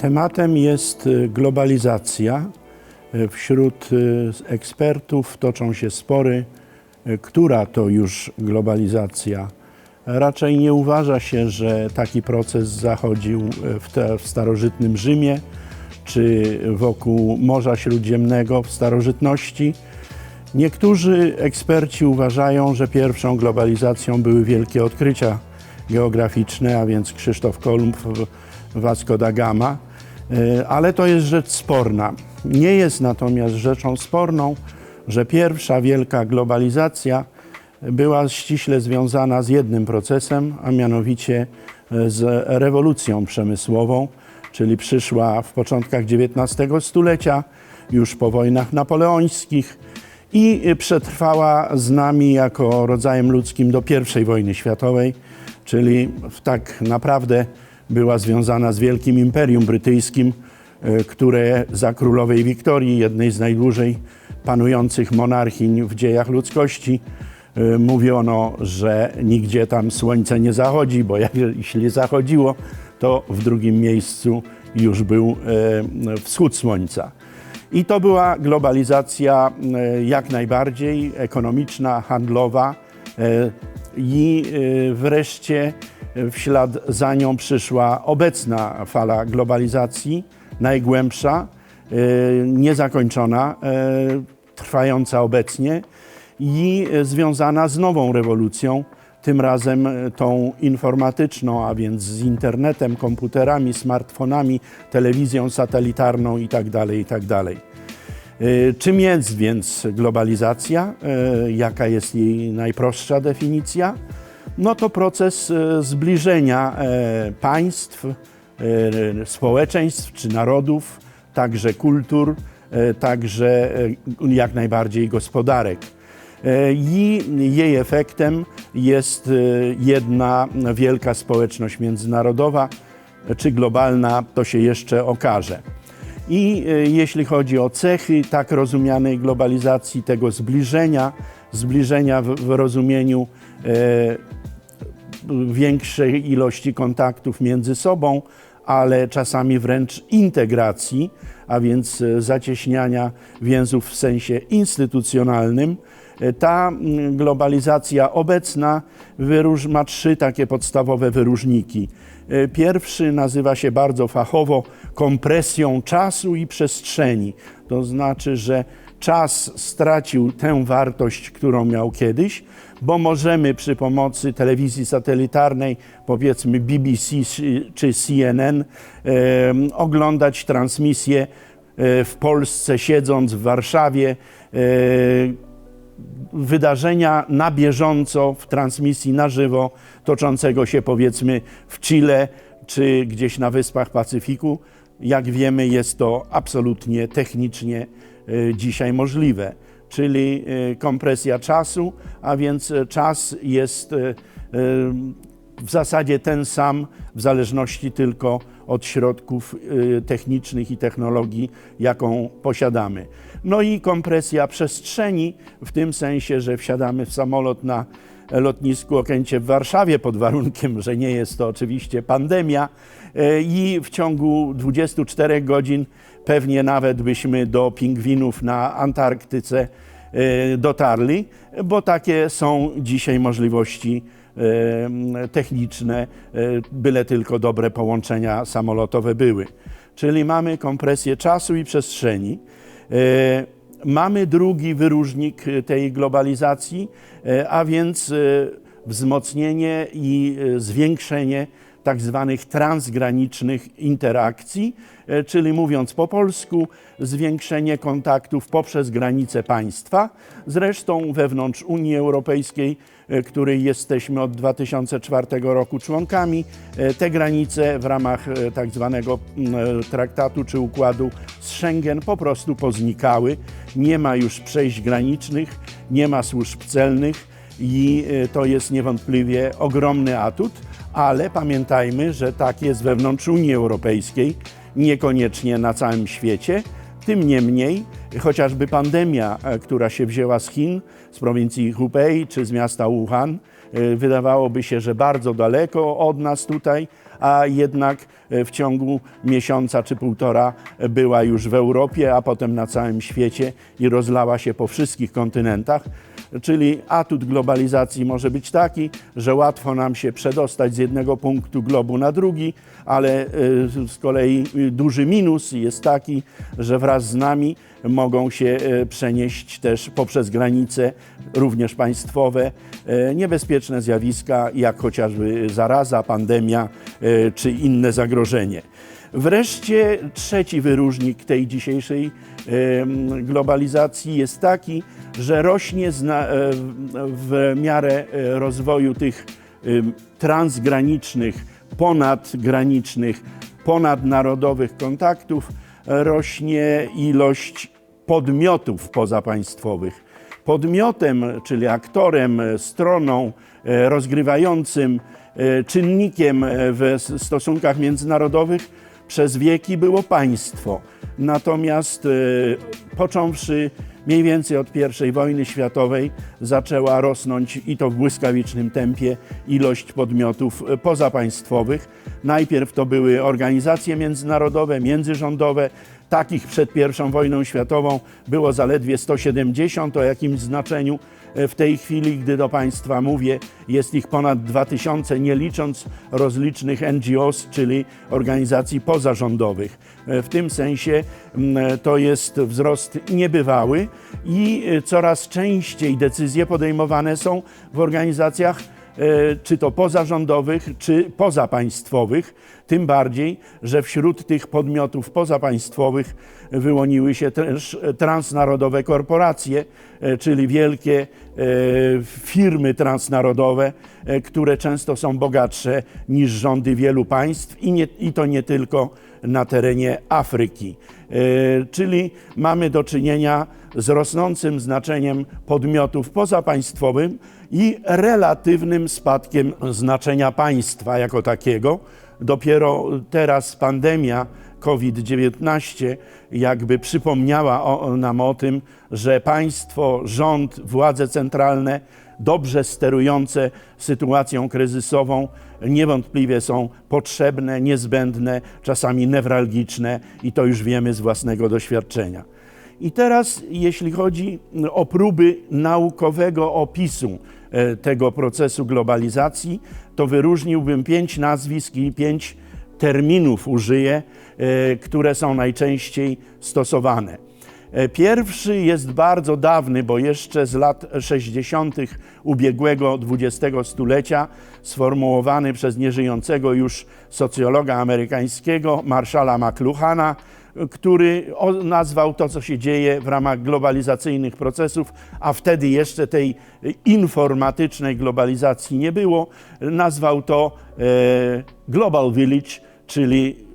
Tematem jest y, globalizacja. Y, Wśród y, ekspertów toczą się spory, która to już globalizacja. Raczej nie uważa się, że taki proces zachodził w, te, w starożytnym Rzymie czy wokół Morza Śródziemnego w starożytności. Niektórzy eksperci uważają, że pierwszą globalizacją były wielkie odkrycia geograficzne, a więc Krzysztof Kolumb, Vasco da Gama, ale to jest rzecz sporna. Nie jest natomiast rzeczą sporną, że pierwsza wielka globalizacja była ściśle związana z jednym procesem, a mianowicie e, z rewolucją przemysłową, czyli przyszła w początkach XIX stulecia, już po wojnach napoleońskich i przetrwała z nami jako rodzajem ludzkim do I wojny światowej, czyli w tak naprawdę była związana z wielkim imperium brytyjskim, e, które za królowej Wiktorii, jednej z najdłużej panujących monarchiń w dziejach ludzkości, e, mówiono, że nigdzie tam słońce nie zachodzi, bo jeśli zachodziło, to w drugim miejscu już był e, wschód słońca. I to była globalizacja jak najbardziej ekonomiczna, handlowa i wreszcie w ślad za nią przyszła obecna fala globalizacji, najgłębsza, e, niezakończona, e, trwająca obecnie i związana z nową rewolucją, tym razem e, tą informatyczną, a więc z internetem, komputerami, smartfonami, telewizją satelitarną itd. itd. Y, Czym jest więc globalizacja? Y, Jaka jest jej najprostsza definicja? No to proces y, zbliżenia e, państw, e, społeczeństw czy narodów, także kultur, e, także e, jak najbardziej gospodarek. E, I jej efektem jest e, jedna wielka społeczność międzynarodowa, czy globalna, to się jeszcze okaże. I e, jeśli chodzi o cechy tak rozumianej globalizacji, tego zbliżenia, zbliżenia w, w rozumieniu e, większej ilości kontaktów między sobą, ale czasami wręcz integracji, a więc e, zacieśniania więzów w sensie instytucjonalnym. E, Ta globalizacja obecna ma trzy takie podstawowe wyróżniki. E, Pierwszy nazywa się bardzo fachowo kompresją czasu i przestrzeni. To znaczy, że czas stracił tę wartość, którą miał kiedyś, bo możemy przy pomocy telewizji satelitarnej, powiedzmy BBC czy- CNN, oglądać transmisję e, w Polsce, siedząc w Warszawie, e, wydarzenia na bieżąco w transmisji na żywo, toczącego się powiedzmy w Chile czy gdzieś na wyspach Pacyfiku. Jak wiemy, jest to absolutnie technicznie e, dzisiaj możliwe, czyli e, kompresja czasu, a więc e, czas jest e, w zasadzie ten sam, w zależności tylko od środków technicznych i technologii, jaką posiadamy. No i kompresja przestrzeni, w tym sensie, że wsiadamy w samolot na lotnisku Okęcie w Warszawie, pod warunkiem, że nie jest to oczywiście pandemia, y, i w ciągu 24 godzin pewnie nawet byśmy do pingwinów na Antarktyce y, dotarli, bo takie są dzisiaj możliwości e, techniczne, e, byle tylko dobre połączenia samolotowe były. Czyli mamy kompresję czasu i przestrzeni. Mamy drugi wyróżnik e, tej globalizacji, e, a więc e, wzmocnienie i zwiększenie tak zwanych transgranicznych interakcji, czyli mówiąc po polsku, zwiększenie kontaktów poprzez granice państwa. Zresztą wewnątrz Unii Europejskiej, e, której jesteśmy od 2004 roku członkami, e, te granice w ramach e, tak zwanego e, traktatu czy układu z Schengen po prostu poznikały. Nie ma już przejść granicznych, nie ma służb celnych i e, to jest niewątpliwie ogromny atut, ale pamiętajmy, że tak jest wewnątrz Unii Europejskiej, niekoniecznie na całym świecie. Tym niemniej, chociażby pandemia, e, która się wzięła z Chin, z prowincji Hubei czy z miasta Wuhan, e, wydawałoby się, że bardzo daleko od nas tutaj, a jednak e, w ciągu miesiąca czy półtora była już w Europie, a potem na całym świecie i rozlała się po wszystkich kontynentach. Czyli atut globalizacji może być taki, że łatwo nam się przedostać z jednego punktu globu na drugi, ale y, z kolei y, duży minus jest taki, że wraz z nami mogą się y, przenieść też poprzez granice, również państwowe, niebezpieczne zjawiska, jak chociażby zaraza, pandemia czy inne zagrożenie. Wreszcie trzeci wyróżnik tej dzisiejszej globalizacji jest taki, że rośnie e, w miarę e, rozwoju tych transgranicznych, ponadgranicznych, ponadnarodowych kontaktów, rośnie ilość podmiotów pozapaństwowych. Podmiotem, czyli aktorem, stroną e, rozgrywającym, czynnikiem w stosunkach międzynarodowych przez wieki było państwo. Natomiast e, począwszy mniej więcej od I wojny światowej zaczęła rosnąć i to w błyskawicznym tempie ilość podmiotów e, pozapaństwowych. Najpierw to były organizacje międzynarodowe, międzyrządowe. Takich przed I wojną światową było zaledwie 170, o jakimś znaczeniu e, w tej chwili, gdy do Państwa mówię, jest ich ponad 2000, nie licząc rozlicznych NGOs, czyli organizacji pozarządowych. E, W tym sensie mm, to jest wzrost niebywały i e, coraz częściej decyzje podejmowane są w organizacjach e, czy to pozarządowych, czy pozapaństwowych. Tym bardziej, że wśród tych podmiotów pozapaństwowych wyłoniły się też transnarodowe korporacje, e, czyli wielkie e, firmy transnarodowe, e, które często są bogatsze niż rządy wielu państw i, nie, i to nie tylko na terenie Afryki. E, Czyli mamy do czynienia z rosnącym znaczeniem podmiotów pozapaństwowych i relatywnym spadkiem znaczenia państwa jako takiego. Dopiero teraz pandemia COVID-19 jakby przypomniała o, nam o tym, że państwo, rząd, władze centralne dobrze sterujące sytuacją kryzysową niewątpliwie są potrzebne, niezbędne, czasami newralgiczne i to już wiemy z własnego doświadczenia. I teraz, jeśli chodzi o próby naukowego opisu tego procesu globalizacji, to wyróżniłbym pięć nazwisk i pięć terminów użyję, e, które są najczęściej stosowane. E, Pierwszy jest bardzo dawny, bo jeszcze z lat 60. ubiegłego XX stulecia, sformułowany przez nieżyjącego już socjologa amerykańskiego Marshalla McLuhana, który nazwał to, co się dzieje w ramach globalizacyjnych procesów, a wtedy jeszcze tej informatycznej globalizacji nie było, nazwał to e, Global Village, czyli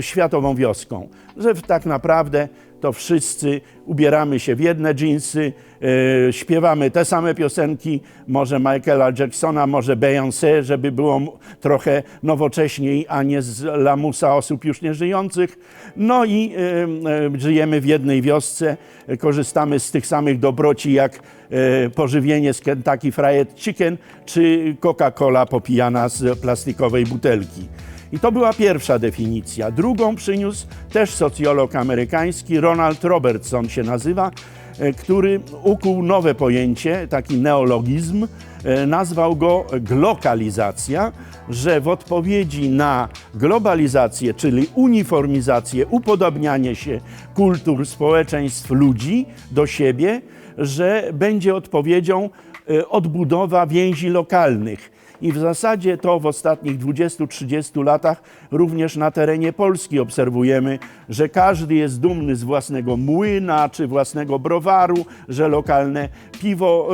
światową wioską. Że tak naprawdę to wszyscy ubieramy się w jedne dżinsy, e, śpiewamy te same piosenki, może Michaela Jacksona, może Beyoncé, żeby było trochę nowocześniej, a nie z lamusa osób już nieżyjących. No i e, e, żyjemy w jednej wiosce, e, korzystamy z tych samych dobroci jak e, pożywienie z Kentucky Fried Chicken czy Coca-Cola popijana z plastikowej butelki. I to była pierwsza definicja. Drugą przyniósł też socjolog amerykański, Ronald Robertson się nazywa, e, który ukuł nowe pojęcie, taki neologizm, e, nazwał go glokalizacja, że w odpowiedzi na globalizację, czyli uniformizację, upodobnianie się kultur, społeczeństw, ludzi do siebie, że będzie odpowiedzią e, odbudowa więzi lokalnych. I w zasadzie to w ostatnich 20-30 latach również na terenie Polski obserwujemy, że każdy jest dumny z własnego młyna czy własnego browaru, że lokalne piwo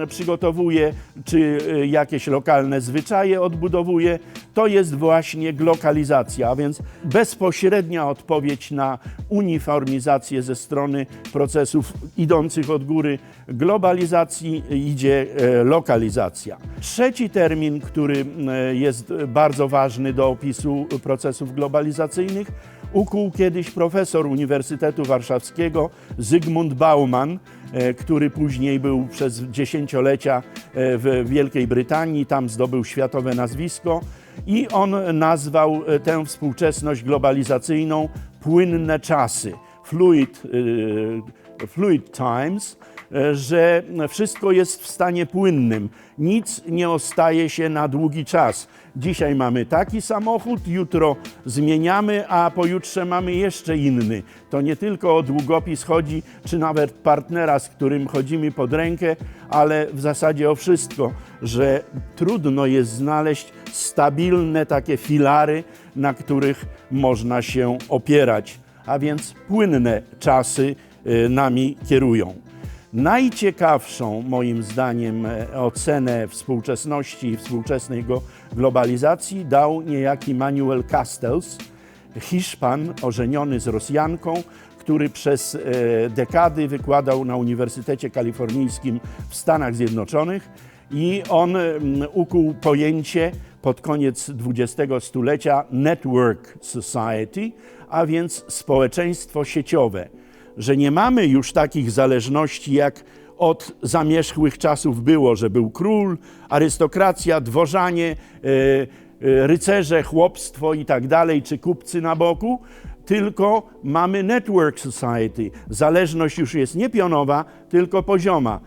em, przygotowuje, czy e, jakieś lokalne zwyczaje odbudowuje. To jest właśnie glokalizacja, a więc bezpośrednia odpowiedź na uniformizację ze strony procesów idących od góry globalizacji idzie e, lokalizacja. Trzeci termin, który e, jest bardzo ważny do opisu procesów globalizacyjnych, ukuł kiedyś profesor Uniwersytetu Warszawskiego Zygmunt Bauman, e, który później był przez dziesięciolecia e, w Wielkiej Brytanii, tam zdobył światowe nazwisko. I on nazwał tę współczesność globalizacyjną płynne czasy, fluid, fluid times, że wszystko jest w stanie płynnym, nic nie ostaje się na długi czas. Dzisiaj mamy taki samochód, jutro zmieniamy, a pojutrze mamy jeszcze inny. To nie tylko o długopis chodzi, czy nawet partnera, z którym chodzimy pod rękę, ale w zasadzie o wszystko, że trudno jest znaleźć stabilne takie filary, na których można się opierać, a więc płynne czasy y, nami kierują. Najciekawszą, moim zdaniem, e, ocenę współczesności i współczesnej globalizacji dał niejaki Manuel Castells, Hiszpan ożeniony z Rosjanką, który przez e, dekady wykładał na Uniwersytecie Kalifornijskim w Stanach Zjednoczonych i on mm, ukuł pojęcie pod koniec XX stulecia Network Society, a więc społeczeństwo sieciowe że nie mamy już takich zależności, jak od zamierzchłych czasów było, że był król, arystokracja, dworzanie, e, e, rycerze, chłopstwo i tak dalej, czy kupcy na boku, tylko mamy network society. Zależność już jest nie pionowa, tylko pozioma.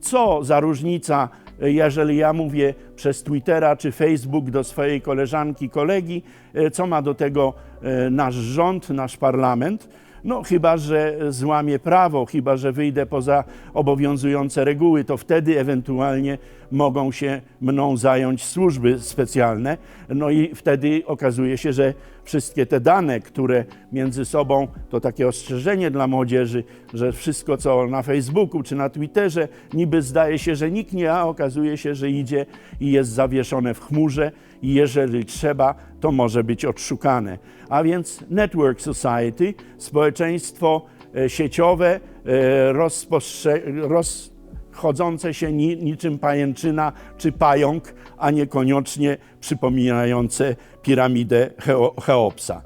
Co za różnica, jeżeli ja mówię przez Twittera czy Facebook do swojej koleżanki, kolegi, e, co ma do tego nasz rząd, nasz parlament? No, chyba, że złamię prawo, chyba, że wyjdę poza obowiązujące reguły, to wtedy ewentualnie mogą się mną zająć służby specjalne. No i wtedy okazuje się, że wszystkie te dane, które między sobą, to takie ostrzeżenie dla młodzieży, że wszystko, co na Facebooku czy na Twitterze, niby zdaje się, że niknie, a okazuje się, że idzie i jest zawieszone w chmurze i jeżeli trzeba, to może być odszukane. A więc Network Society, społeczeństwo e, sieciowe, e, rozpostrze- rozchodzące się ni- niczym pajęczyna czy pająk, a niekoniecznie przypominające piramidę Cheo- Cheopsa.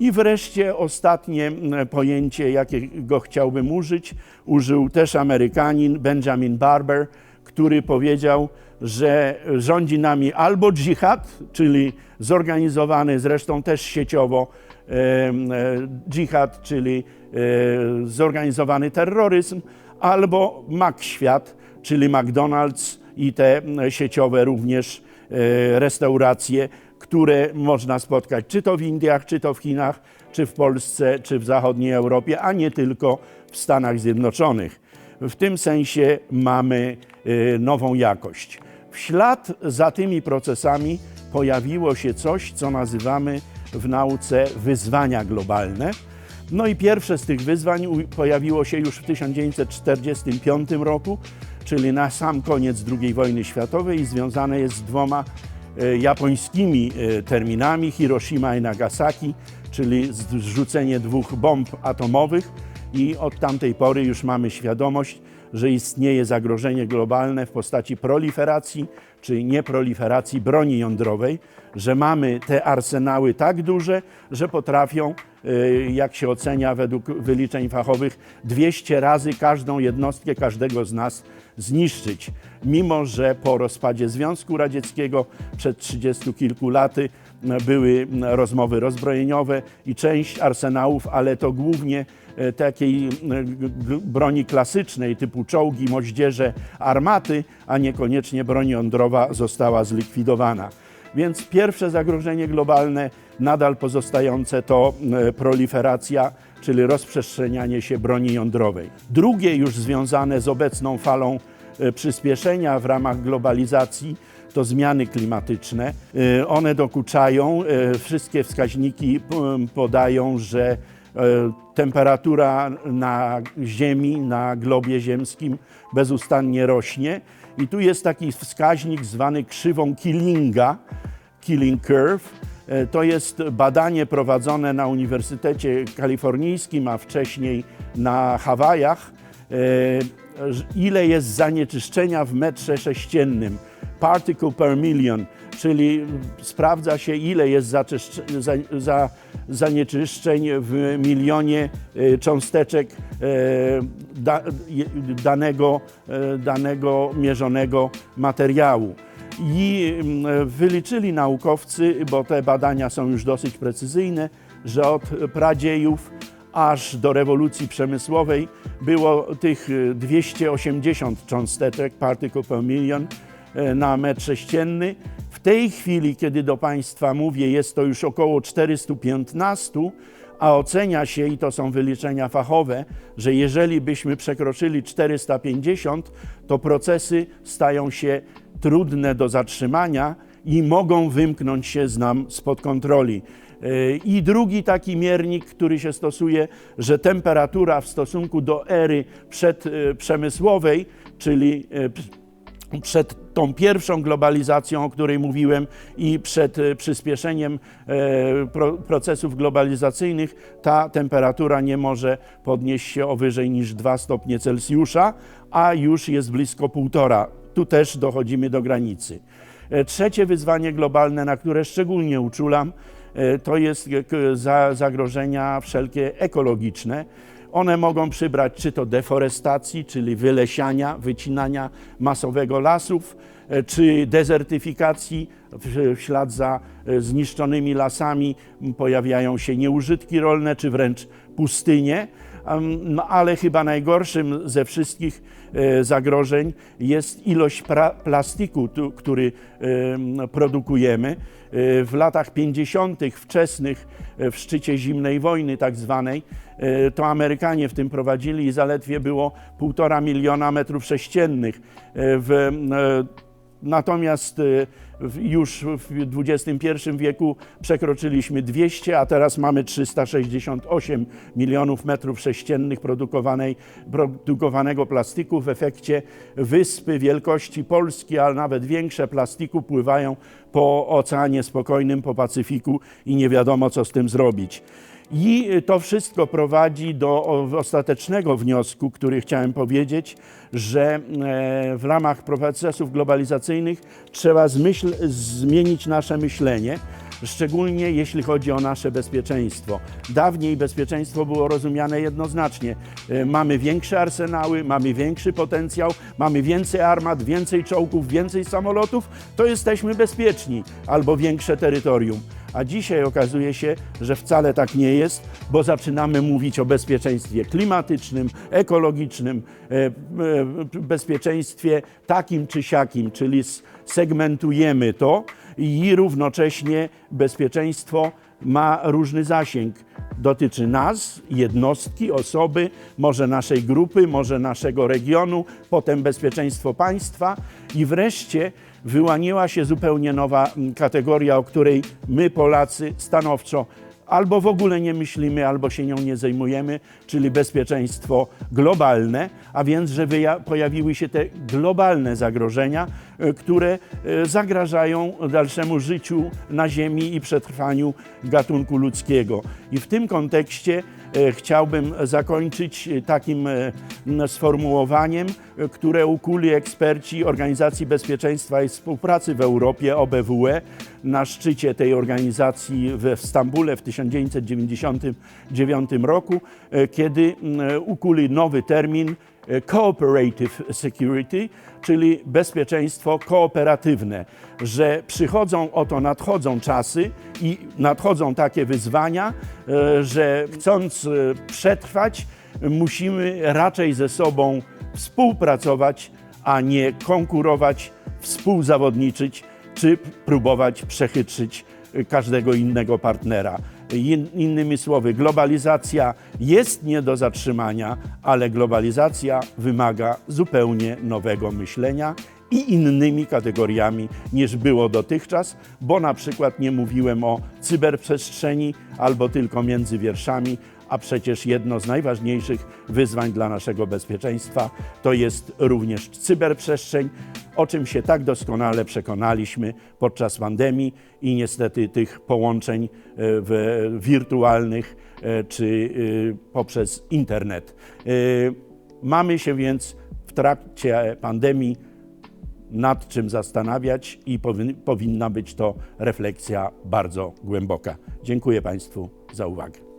I wreszcie ostatnie mm, pojęcie, jakiego chciałbym użyć, użył też Amerykanin Benjamin Barber, który powiedział, że rządzi nami albo dżihad, czyli zorganizowany zresztą też sieciowo e, dżihad, czyli e, zorganizowany terroryzm, albo mak świat, czyli McDonald's i te sieciowe również e, restauracje, które można spotkać czy to w Indiach, czy to w Chinach, czy w Polsce, czy w zachodniej Europie, a nie tylko w Stanach Zjednoczonych. W tym sensie mamy y, nową jakość. W ślad za tymi procesami pojawiło się coś, co nazywamy w nauce wyzwania globalne. No i pierwsze z tych wyzwań pojawiło się już w 1945 roku, czyli na sam koniec II wojny światowej i związane jest z dwoma e, japońskimi e, terminami Hiroshima i Nagasaki, czyli zrzucenie dwóch bomb atomowych. I od tamtej pory już mamy świadomość, że istnieje zagrożenie globalne w postaci proliferacji czy nieproliferacji broni jądrowej, że mamy te arsenały tak duże, że potrafią, y, jak się ocenia według wyliczeń fachowych, 200 razy każdą jednostkę każdego z nas zniszczyć. Mimo, że po rozpadzie Związku Radzieckiego przed 30 kilku laty były rozmowy rozbrojeniowe i część arsenałów, ale to głównie e, takiej broni klasycznej typu czołgi, moździerze, armaty, a niekoniecznie broń jądrowa została zlikwidowana. Więc pierwsze zagrożenie globalne nadal pozostające to proliferacja, czyli rozprzestrzenianie się broni jądrowej. Drugie już związane z obecną falą e, przyspieszenia w ramach globalizacji to zmiany klimatyczne. E, One dokuczają, e, wszystkie wskaźniki p- podają, że temperatura na Ziemi, na globie ziemskim bezustannie rośnie. I tu jest taki wskaźnik zwany krzywą Killinga, Killing Curve. To jest badanie prowadzone na Uniwersytecie Kalifornijskim, a wcześniej na Hawajach. Ile jest zanieczyszczenia w metrze sześciennym? Particle per million, czyli sprawdza się, ile jest zanieczyszczeń w milionie e, cząsteczek je- danego, e, danego mierzonego materiału. I mm, wyliczyli naukowcy, bo te badania są już dosyć precyzyjne, że od pradziejów aż do rewolucji przemysłowej było tych y, 280 cząsteczek, particle per million, na metr sześcienny. W tej chwili, kiedy do Państwa mówię, jest to już około 415, a ocenia się, i to są wyliczenia fachowe, że jeżeli byśmy przekroczyli 450, to procesy stają się trudne do zatrzymania i mogą wymknąć się z nam spod kontroli. Yy, I drugi taki miernik, który się stosuje, że temperatura w stosunku do ery przedprzemysłowej, czyli yy, p- przed tą pierwszą globalizacją, o której mówiłem, i przed e, przyspieszeniem e, pro, procesów globalizacyjnych, ta temperatura nie może podnieść się o wyżej niż 2 stopnie Celsjusza, a już jest blisko półtora. Tu też dochodzimy do granicy. E, Trzecie wyzwanie globalne, na które szczególnie uczulam, to jest zagrożenia wszelkie ekologiczne. One mogą przybrać czy to deforestacji, czyli wylesiania, wycinania masowego lasów, e, czy dezertyfikacji. W ślad za e, zniszczonymi lasami pojawiają się nieużytki rolne, czy wręcz pustynie. No, ale chyba najgorszym ze wszystkich e, zagrożeń jest ilość plastiku, który em, produkujemy. E, W latach 50. wczesnych, e, w szczycie zimnej wojny tak zwanej, to Amerykanie w tym prowadzili i zaledwie było 1,5 miliona metrów sześciennych. W, Natomiast w- już w XXI wieku przekroczyliśmy 200, a teraz mamy 368 milionów metrów sześciennych produkowanego plastiku. W efekcie wyspy wielkości Polski, a nawet większe plastiku pływają po Oceanie Spokojnym, po Pacyfiku i nie wiadomo, co z tym zrobić. I to wszystko prowadzi do ostatecznego wniosku, który chciałem powiedzieć, że e, w ramach procesów globalizacyjnych trzeba zmyśl, zmienić nasze myślenie, szczególnie jeśli chodzi o nasze bezpieczeństwo. Dawniej bezpieczeństwo było rozumiane jednoznacznie. E, Mamy większe arsenały, mamy większy potencjał, mamy więcej armat, więcej czołgów, więcej samolotów, to jesteśmy bezpieczni, albo większe terytorium. A dzisiaj okazuje się, że wcale tak nie jest, bo zaczynamy mówić o bezpieczeństwie klimatycznym, ekologicznym, e, e, bezpieczeństwie takim czy siakim, czyli segmentujemy to i równocześnie bezpieczeństwo ma różny zasięg. Dotyczy nas, jednostki, osoby, może naszej grupy, może naszego regionu, potem bezpieczeństwo państwa i wreszcie wyłaniła się zupełnie nowa mm, kategoria, o której my, Polacy, stanowczo albo w ogóle nie myślimy, albo się nią nie zajmujemy, czyli bezpieczeństwo globalne, a więc, że pojawiły się te globalne zagrożenia, które e, zagrażają dalszemu życiu na Ziemi i przetrwaniu gatunku ludzkiego. I w tym kontekście e, chciałbym zakończyć e, takim e, sformułowaniem, e, które ukuli eksperci Organizacji Bezpieczeństwa i Współpracy w Europie, OBWE, na szczycie tej organizacji we Stambule w 1999 roku, e, kiedy ukuli nowy termin e, Cooperative Security, czyli bezpieczeństwo kooperatywne, że przychodzą oto, nadchodzą czasy i nadchodzą takie wyzwania, e, że chcąc e, przetrwać, musimy raczej ze sobą współpracować, a nie konkurować, współzawodniczyć czy próbować przechytrzyć każdego innego partnera. In, innymi słowy, globalizacja jest nie do zatrzymania, ale globalizacja wymaga zupełnie nowego myślenia i innymi kategoriami niż było dotychczas, bo na przykład nie mówiłem o cyberprzestrzeni albo tylko między wierszami, a przecież jedno z najważniejszych wyzwań dla naszego bezpieczeństwa to jest również cyberprzestrzeń, o czym się tak doskonale przekonaliśmy podczas pandemii i niestety tych połączeń e, wirtualnych e, czy e, poprzez internet. Mamy się więc w trakcie pandemii nad czym zastanawiać i powin- powinna być to refleksja bardzo głęboka. Dziękuję Państwu za uwagę.